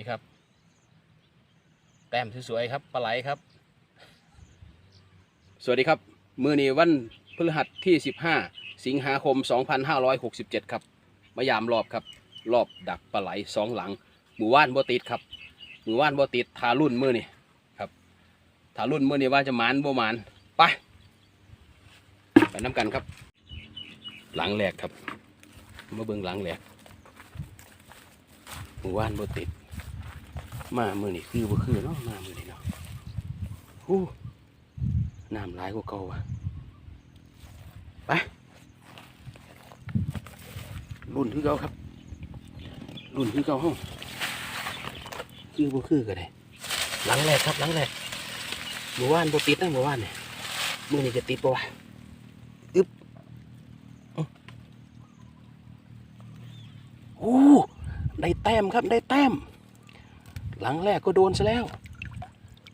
นี่ครับ แต้มสวยๆครับปลาไหลครับ สวัสดีครับ มือนี้วันพฤหัสที่ 15 สิงหาคม 2567 ครับ มายามรอบครับ รอบดักปลาไหลสองหลังหมู่ว่านบ่ติดครับหมู่ว่านบ่ติดทารุ่นมือนี่ครับทารุ่นมือนี่ว่าจะหมานบ่หมานไปไปน้ำกันครับ หลังแรกครับมาเบิ่งหลังแรกหมู่ว่านบ่ติด มามือนี่คือบ่คือเนาะมามือนี่เนาะฮู้น้ำร้ายกว่าเก่าว่ะไปรุ่นคือเก่าครับรุ่นคือเก่าห้องคือบ่คือก็ได้หลังแรกครับหลังแรกหมู่ว่านบ่ติดนะหมู่ว่านเนี่ยมือนี่จะติดบ่วะอึ๊บโอ้ได้แต้มครับได้แต้ม หลังแรกก็โดนซะแล้ว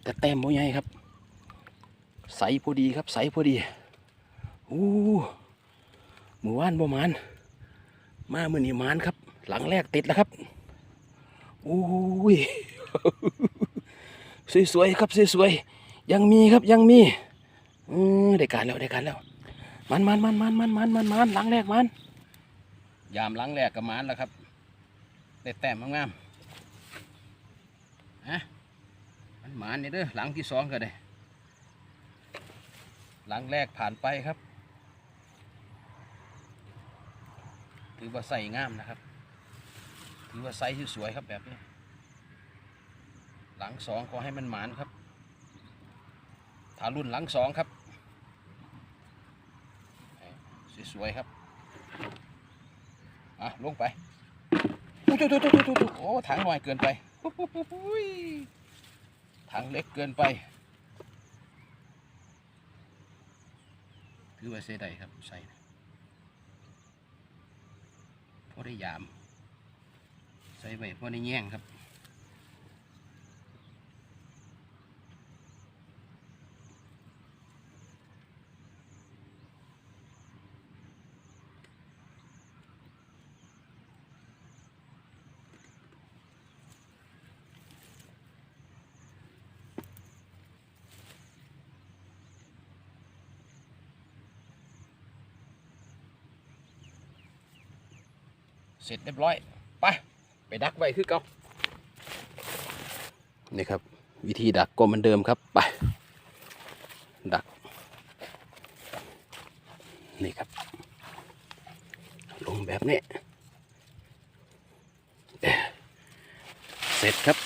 แต่แต้มโมใหญ่ครับ ใสพอดีครับใสพอดีอู้หมู่ว่านบ่มานมาเมื่อนี่มานครับ หลังแรกติดแล้วครับอู้ยสวยๆครับสวยๆยังมีครับยังมีอือได้การแล้วได้การแล้วมันมันมันมันมันมันมันมันหลังแรกมันยามหลังแรกกับมันแล้วครับได้แต้มงามๆ ฮะมันหมานนี่เด้อหลังที่สองก็ได้ หลังแรกผ่านไปครับถือว่าใส่งามนะครับ ถือว่าใส่ที่สวยครับแบบนี้ หลังสองขอให้มันหมานครับถารุ่นหลังสองครับ สวยๆครับ อะ ลงไปโอ้โหโอ้ถังหน่อยเกินไป ถังเล็กเกินไป คือว่าเสียดายครับใส่นะพอได้ยาม ใส่ไปเพอได้แย่งครับ เสร็จเรียบร้อย ไป ไปดักไว้คือเก่านี่ครับ วิธีดักก็เหมือนเดิมครับ ไป ดัก นี่ครับ ลงแบบนี้ เสร็จครับ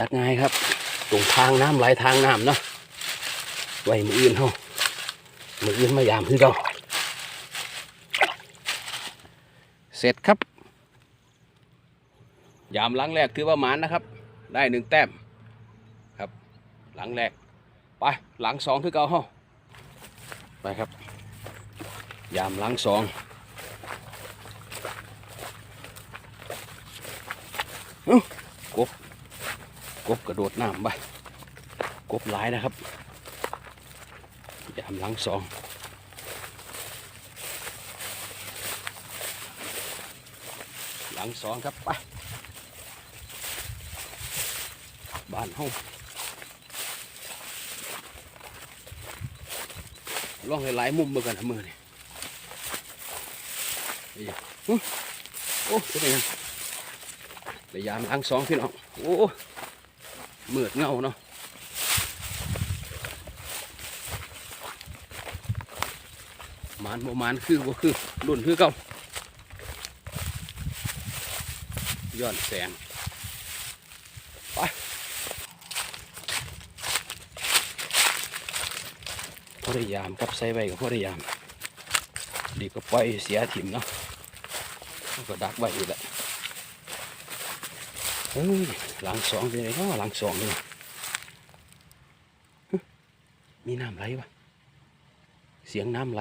ดักง่ายครับ ตรงทางน้ำไหลทางน้ำเนาะไว้มืออื่นเฮามืออื่นมายามคือเก่า เสร็จครับ ยามหลังแรกถือว่าหมานนะครับ ได้หนึ่งแต้มครับ หลังแรก ไปหลังสองคือเก่าเฮาไปครับ ยามหลังสองกบกบกระโดดน้ำไปกบหลายนะครับ ยามหลังสอง หลังสองครับไปบ้านห้องลองให้หลายมุมเมื่อกันนะมือนี่นี่หึโอ้เป็นยังพยายามหลังสองพี่น้องโอ้เมือดเงาเนาะมานบ่มานคือบ่คือรุ่นคือเก่า ย้อนแสงไปพอได้ยามกับใส่ไว้กับพอได้ยาม ดีก็ปล่อยเสียถิ่มเนาะก็ดักไว้อยู่แหละเฮ้ยหลังสองเป็นไงเนาะหลังสองนี่มีน้ำไหลวะเสียงน้ำไหล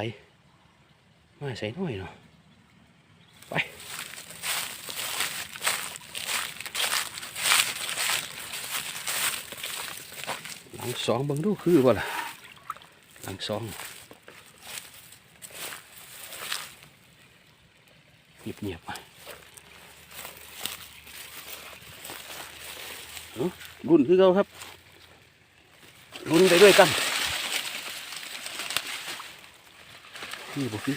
มาใส่หน่อยเนาะ หลังสองบังดูคือบ่ล่ะหลังสองเงียบเงียบไปรุ่นคือเขาครับรุ่นไปด้วยกันพี่บอกพี่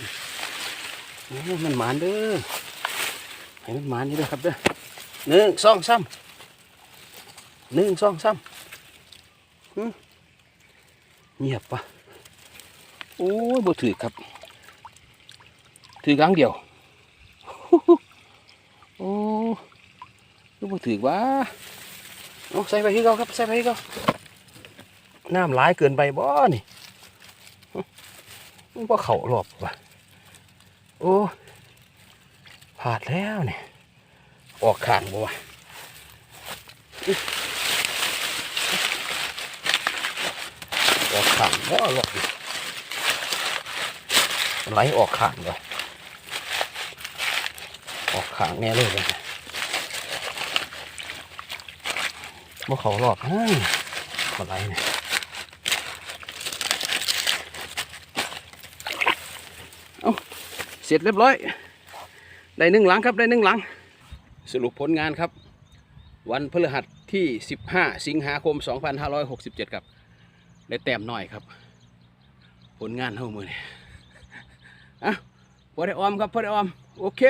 โอ้มันหมานเด้อให้มันหมานนี่ด้อครับเด้อหนึ่งสองสามหนึ่งสองสาม เงียบปะโอ้ยบ่ถือครับ ถือครั้งเดียว โอ้ก็บ่ถือว่าเอาใส่ไปที่เขาครับ ใส่ไปที่เขาน้ำร้ายเกินไปบ่นี่มันบ่เข่าหรอบว่ะโอ้ผาดแล้วเนี่ย ออกข้างบ่วะ ออกข้างบ่หรอกนี่ไหลออกข้างเลยออกขางแน่เลยเลยว่าเขาหลอกนะอะไรเนี่ยเอาเสร็จเรียบร้อย ได้หนึ่งหลังครับ ได้หนึ่งหลัง สรุปผลงานครับ วันพฤหัสที่ 15 สิงหาคม 2567 ครับ ได้แต้มหน่อยครับ ผลงานเท่ามือนี่อะพอได้ออมครับพอได้ออม โอเค